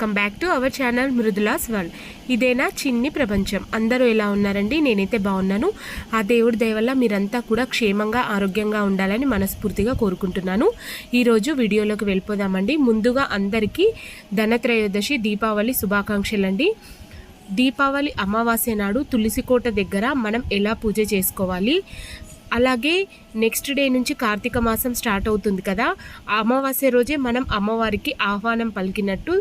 Welcome back to our channel Mridula's world. ఇదేనా చిన్ని ప్రపంచం? అందరూ ఎలా ఉన్నారండి? నేనైతే బాగున్నాను. ఆ దేవుడి దయవల్ల మీరంతా కూడా క్షేమంగా ఆరోగ్యంగా ఉండాలని మనస్ఫూర్తిగా కోరుకుంటున్నాను. ఈరోజు వీడియోలోకి వెళ్ళిపోదామండి. ముందుగా అందరికీ ధనత్రయోదశి దీపావళి శుభాకాంక్షలండి. దీపావళి అమావాస్య నాడు తులసికోట దగ్గర మనం ఎలా పూజ చేసుకోవాలి? అలాగే నెక్స్ట్ డే నుంచి కార్తీక మాసం స్టార్ట్ అవుతుంది కదా అమావాస్య రోజే మనం అమ్మవారికి ఆహ్వానం పలికినట్టు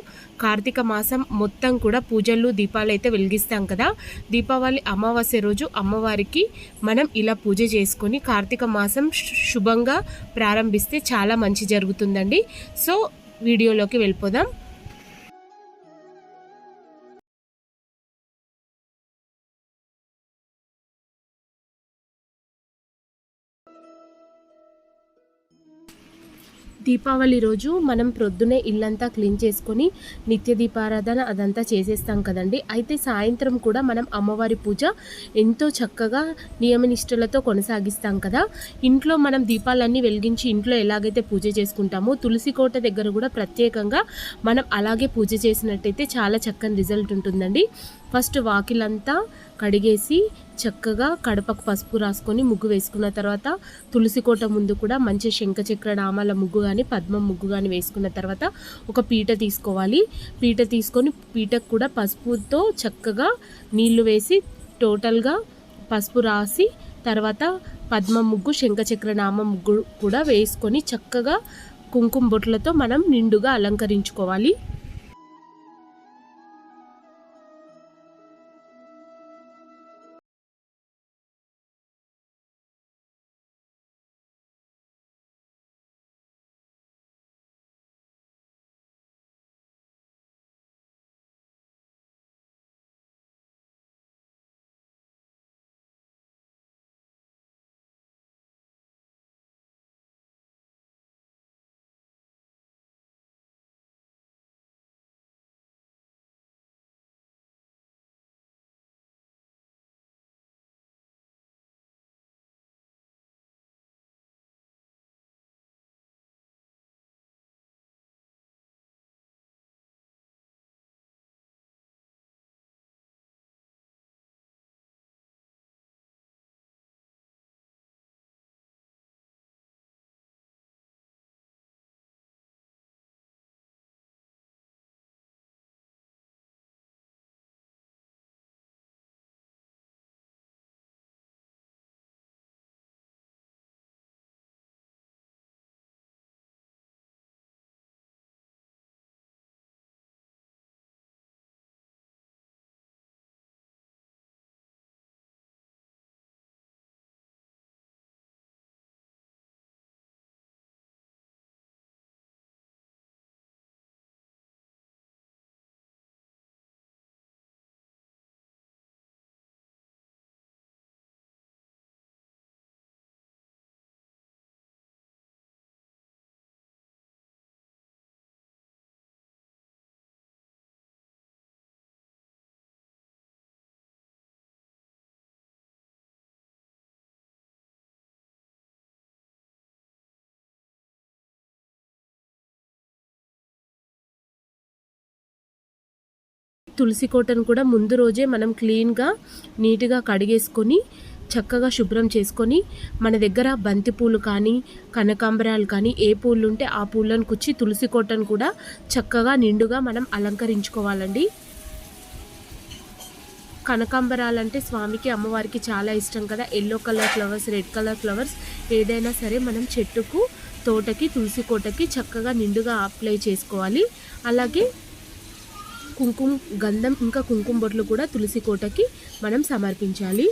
కార్తీక మాసం మొత్తం కూడా పూజలు దీపాలు అయితే వెలిగిస్తాం కదా. దీపావళి అమావాస్య రోజు అమ్మవారికి మనం ఇలా పూజ చేసుకొని కార్తీక మాసం శుభంగా ప్రారంభిస్తే చాలా మంచి జరుగుతుందండి. సో వీడియోలోకి వెళ్ళిపోదాం. దీపావళి రోజు మనం ప్రొద్దునే ఇల్లంతా క్లీన్ చేసుకొని నిత్య దీపారాధన అదంతా చేసేస్తాం కదండి. అయితే సాయంత్రం కూడా మనం అమ్మవారి పూజ ఎంతో చక్కగా నియమనిష్టలతో కొనసాగిస్తాం కదా. ఇంట్లో మనం దీపాలన్నీ వెలిగించి ఇంట్లో ఎలాగైతే పూజ చేసుకుంటామో తులసి కోట దగ్గర కూడా ప్రత్యేకంగా మనం అలాగే పూజ చేసినట్టయితే చాలా చక్కని రిజల్ట్ ఉంటుందండి. ఫస్ట్ వాకిలంతా కడిగేసి చక్కగా కడపకు పసుపు రాసుకొని ముగ్గు వేసుకున్న తర్వాత తులసి కోట ముందు కూడా మంచి శంఖచక్ర నామాల ముగ్గు కానీ పద్మం ముగ్గు కానీ వేసుకున్న తర్వాత ఒక పీట తీసుకోవాలి. పీట తీసుకొని పీటకు కూడా పసుపుతో చక్కగా నీళ్ళు వేసి టోటల్గా పసుపు రాసి తర్వాత పద్మ ముగ్గు శంఖచక్ర నామ ముగ్గు కూడా వేసుకొని చక్కగా కుంకుమ బొట్లతో మనం నిండుగా అలంకరించుకోవాలి. తులసి కోటను కూడా ముందు రోజే మనం క్లీన్గా నీట్గా కడిగేసుకొని చక్కగా శుభ్రం చేసుకొని మన దగ్గర బంతి పూలు కానీ కనకాంబరాలు కానీ ఏ పూలు ఉంటే ఆ పూలను కుచ్చి తులసి కోటను కూడా చక్కగా నిండుగా మనం అలంకరించుకోవాలండి. కనకాంబరాలు అంటే స్వామికి అమ్మవారికి చాలా ఇష్టం కదా. Yellow colour flowers red colour flowers ఏదైనా సరే మనం చెట్టుకు తోటకి తులసి కోటకి చక్కగా నిండుగా అప్లై చేసుకోవాలి. అలాగే కుంకుమ గంధం ఇంకా కుంకుమ బొట్లు కూడా తులసి కోటకి మనం సమర్పించాలి.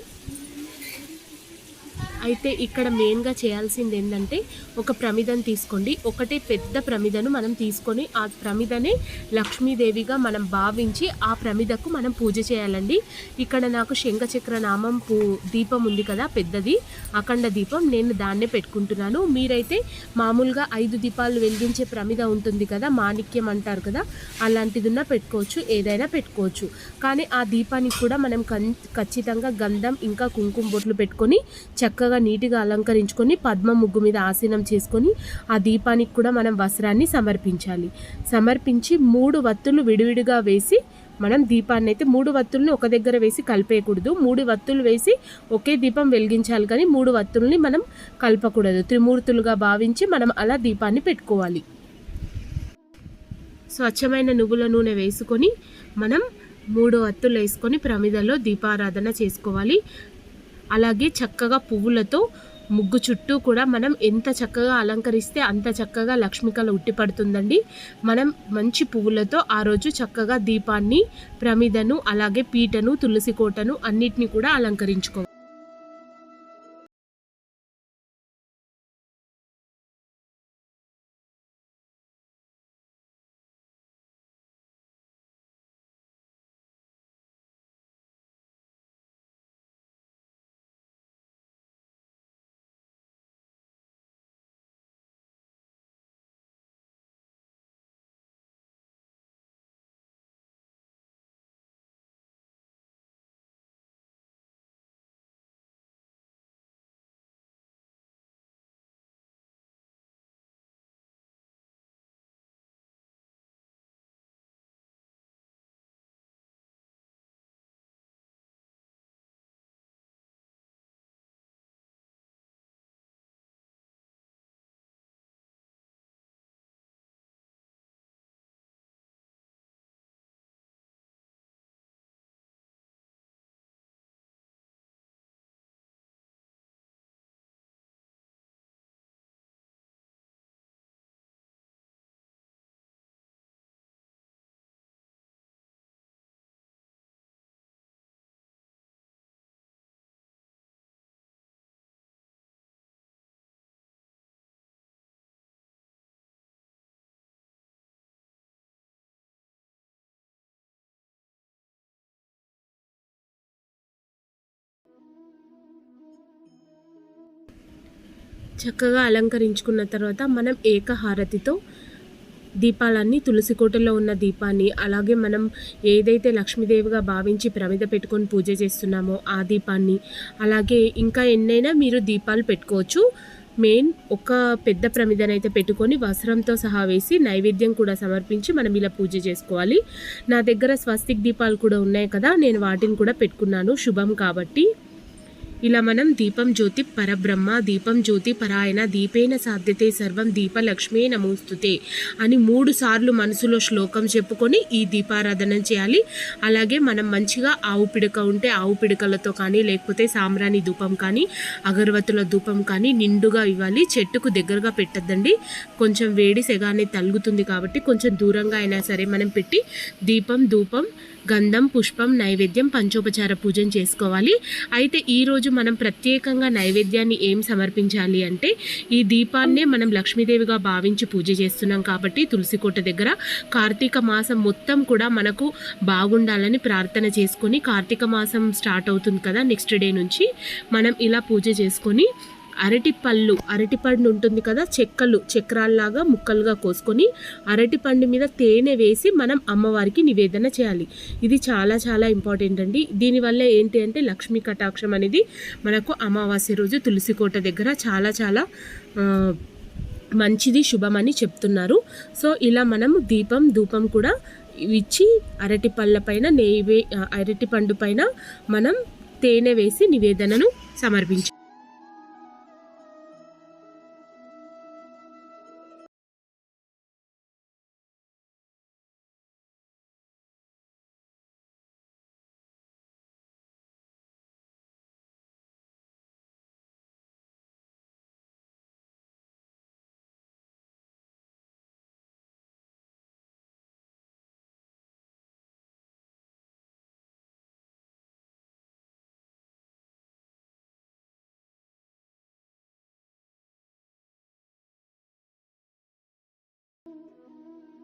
అయితే ఇక్కడ మెయిన్గా చేయాల్సింది ఏంటంటే ఒక ప్రమిదను తీసుకోండి. ఒకటే పెద్ద ప్రమిదను మనం తీసుకొని ఆ ప్రమిదనే లక్ష్మీదేవిగా మనం భావించి ఆ ప్రమిదకు మనం పూజ చేయాలండి. ఇక్కడ నాకు శంఖచక్ర నామం పూ దీపం ఉంది కదా పెద్దది. అఖండ దీపం నేను దాన్నే పెట్టుకుంటున్నాను. మీరైతే మామూలుగా ఐదు దీపాలు వెలిగించే ప్రమిద ఉంటుంది కదా మాణిక్యం అంటారు కదా అలాంటిది ఉన్నా పెట్టుకోవచ్చు ఏదైనా పెట్టుకోవచ్చు. కానీ ఆ దీపానికి కూడా మనం కన్ ఖచ్చితంగా గంధం ఇంకా కుంకుమ బొట్లు పెట్టుకొని చక్కగా నీట్గా అలంకరించుకొని పద్మ ముగ్గు మీద ఆసీనం చేసుకొని ఆ దీపానికి కూడా మనం వస్త్రాన్ని సమర్పించాలి. సమర్పించి మూడు వత్తులు విడివిడిగా వేసి మనం దీపాన్ని అయితే మూడు వత్తుల్ని ఒక దగ్గర వేసి కలిపేయకూడదు. మూడు వత్తులు వేసి ఒకే దీపం వెలిగించాలి కానీ మూడు వత్తుల్ని మనం కలపకూడదు. త్రిమూర్తులుగా భావించి మనం అలా దీపాన్ని పెట్టుకోవాలి. స్వచ్ఛమైన నువ్వుల నూనె వేసుకొని మనం మూడు వత్తులు వేసుకొని ప్రమిదలో దీపారాధన చేసుకోవాలి. అలాగే చక్కగా పువ్వులతో ముగ్గు చుట్టూ కూడా మనం ఎంత చక్కగా అలంకరిస్తే అంత చక్కగా లక్ష్మికల ఉట్టిపడుతుందండి మనం మంచి పువ్వులతో ఆ రోజు చక్కగా దీపాన్ని ప్రమిదను అలాగే పీటను తులసి కోటను అన్నిటిని కూడా అలంకరించుకోవాలి. చక్కగా అలంకరించుకున్న తర్వాత మనం ఏకహారతితో దీపాలన్నీ తులసి కోటలో ఉన్న దీపాన్ని అలాగే మనం ఏదైతే లక్ష్మీదేవిగా భావించి ప్రమిద పెట్టుకొని పూజ చేస్తున్నామో ఆ దీపాన్ని అలాగే ఇంకా ఎన్నైనా మీరు దీపాలు పెట్టుకోవచ్చు. మెయిన్ ఒక పెద్ద ప్రమిదనైతే పెట్టుకొని వస్త్రంతో సహా వేసి నైవేద్యం కూడా సమర్పించి మనం ఇలా పూజ చేసుకోవాలి. నా దగ్గర స్వస్తిక్ దీపాలు కూడా ఉన్నాయి కదా నేను వాటిని కూడా పెట్టుకున్నాను శుభం కాబట్టి. ఇలా మనం దీపం జ్యోతి పరబ్రహ్మ దీపం జ్యోతి పరాయణ దీపేన సాధ్యతే సర్వం దీపలక్ష్మే నమోస్తుతే అని మూడు సార్లు మనసులో శ్లోకం చెప్పుకొని ఈ దీపారాధన చేయాలి. అలాగే మనం మంచిగా ఆవు పిడక ఉంటే ఆవు పిడకలతో కానీ లేకపోతే సాంబ్రాణి ధూపం కానీ అగరవత్తుల ధూపం కానీ నిండుగా ఇవ్వాలి. చెట్టుకు దగ్గరగా పెట్టద్దండి. కొంచెం వేడి సెగాన్ని తలుగుతుంది కాబట్టి కొంచెం దూరంగా అయినా సరే మనం పెట్టి దీపం ధూపం గంధం పుష్పం నైవేద్యం పంచోపచార పూజను చేసుకోవాలి. అయితే ఈరోజు మనం ప్రత్యేకంగా నైవేద్యాన్ని ఏం సమర్పించాలి అంటే ఈ దీపాన్నే మనం లక్ష్మీదేవిగా భావించి పూజ చేస్తున్నాం కాబట్టి తులసికోట దగ్గర కార్తీక మాసం మొత్తం కూడా మనకు బాగుండాలని ప్రార్థన చేసుకొని కార్తీక మాసం స్టార్ట్ అవుతుంది కదా నెక్స్ట్ డే నుంచి మనం ఇలా పూజ చేసుకొని అరటి పళ్ళు అరటి పండు ఉంటుంది కదా చెక్కలు చక్రాల్లాగా ముక్కలుగా కోసుకొని అరటి పండు మీద తేనె వేసి మనం అమ్మవారికి నివేదన చేయాలి. ఇది చాలా చాలా ఇంపార్టెంట్ అండి. దీనివల్ల ఏంటి అంటే లక్ష్మీ కటాక్షం అనేది మనకు అమావాస్య రోజు తులసికోట దగ్గర చాలా చాలా మంచిది శుభమని చెప్తున్నారు. సో ఇలా మనం దీపం ధూపం కూడా ఇచ్చి అరటి పళ్ళ పైన నెయ్యి అరటి పండు పైన మనం తేనె వేసి నివేదనను సమర్పించాలి Thank you.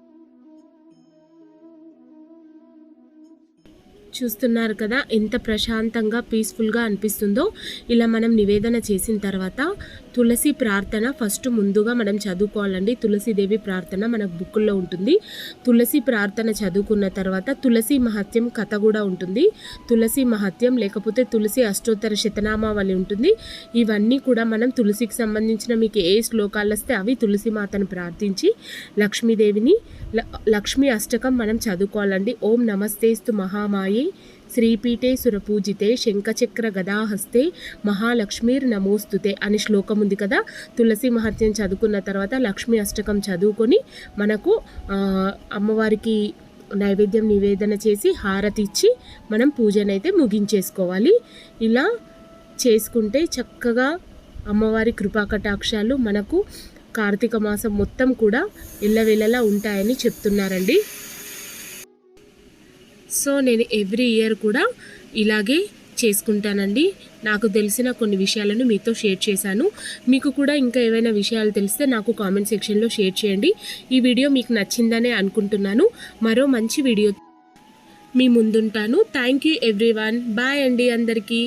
చూస్తున్నారు కదా ఎంత ప్రశాంతంగా పీస్ఫుల్గా అనిపిస్తుందో. ఇలా మనం నివేదన చేసిన తర్వాత తులసి ప్రార్థన ఫస్ట్ ముందుగా మనం చదువుకోవాలండి. తులసిదేవి ప్రార్థన మన బుక్కుల్లో ఉంటుంది. తులసి ప్రార్థన చదువుకున్న తర్వాత తులసి మహత్యం కథ కూడా ఉంటుంది. తులసి మహత్యం లేకపోతే తులసి అష్టోత్తర శతనామావళి ఉంటుంది. ఇవన్నీ కూడా మనం తులసికి సంబంధించిన మీకు ఏ శ్లోకాలు వస్తే అవి తులసి మాతను ప్రార్థించి లక్ష్మీదేవిని ల- లక్ష్మీ అష్టకం మనం చదువుకోవాలండి. ఓం నమస్తేస్తు మహామాయే. శ్రీపీఠే సురపూజితే శంఖచక్ర గదాహస్తే మహాలక్ష్మీర్ నమోస్తుతే అనే శ్లోకం ఉంది కదా. తులసి మహత్యం చదువుకున్న తర్వాత లక్ష్మీ అష్టకం చదువుకొని మనకు అమ్మవారికి నైవేద్యం నివేదన చేసి హారతి ఇచ్చి మనం పూజనైతే ముగించేసుకోవాలి. ఇలా చేసుకుంటే చక్కగా అమ్మవారి కృపాకటాక్షాలు మనకు కార్తీక మాసం మొత్తం కూడా ఇళ్ళవేళలా ఉంటాయని చెప్తున్నారండి. సో నేను ఎవ్రీ ఇయర్ కూడా ఇలాగే చేసుకుంటానండి. నాకు తెలిసిన కొన్ని విషయాలను మీతో షేర్ చేశాను. మీకు కూడా ఇంకా ఏవైనా విషయాలు తెలిస్తే నాకు కామెంట్ సెక్షన్లో షేర్ చేయండి. ఈ వీడియో మీకు నచ్చిందనే అనుకుంటున్నాను. మరో మంచి వీడియో మీ ముందుంటాను. Thank you everyone. బాయ్ అండి అందరికీ.